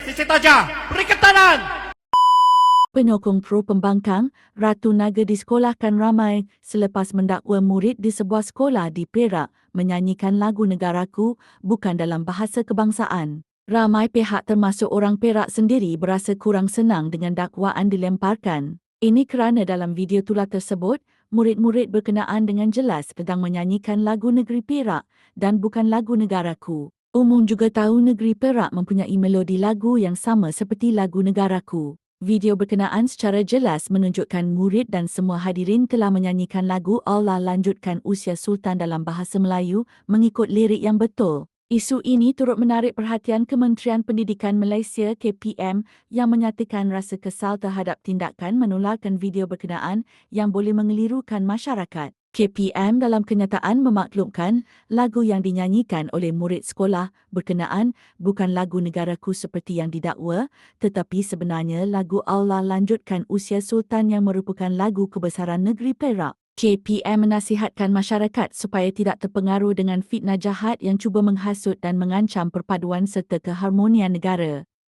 Sisi Taja, beri ketanan! Penyokong pro pembangkang, Ratu Naga disekolahkan ramai selepas mendakwa murid di sebuah sekolah di Perak menyanyikan lagu negaraku bukan dalam bahasa kebangsaan. Ramai pihak termasuk orang Perak sendiri berasa kurang senang dengan dakwaan dilemparkan. Ini kerana dalam video tular tersebut, murid-murid berkenaan dengan jelas sedang menyanyikan lagu negeri Perak dan bukan lagu negaraku. Umum juga tahu negeri Perak mempunyai melodi lagu yang sama seperti lagu negaraku. Video berkenaan secara jelas menunjukkan murid dan semua hadirin telah menyanyikan lagu Allah lanjutkan usia Sultan dalam bahasa Melayu mengikut lirik yang betul. Isu ini turut menarik perhatian Kementerian Pendidikan Malaysia KPM yang menyatakan rasa kesal terhadap tindakan menularkan video berkenaan yang boleh mengelirukan masyarakat. KPM dalam kenyataan memaklumkan lagu yang dinyanyikan oleh murid sekolah berkenaan bukan lagu negaraku seperti yang didakwa tetapi sebenarnya lagu Allah lanjutkan usia sultan yang merupakan lagu kebesaran negeri Perak. KPM menasihatkan masyarakat supaya tidak terpengaruh dengan fitnah jahat yang cuba menghasut dan mengancam perpaduan serta keharmonian negara.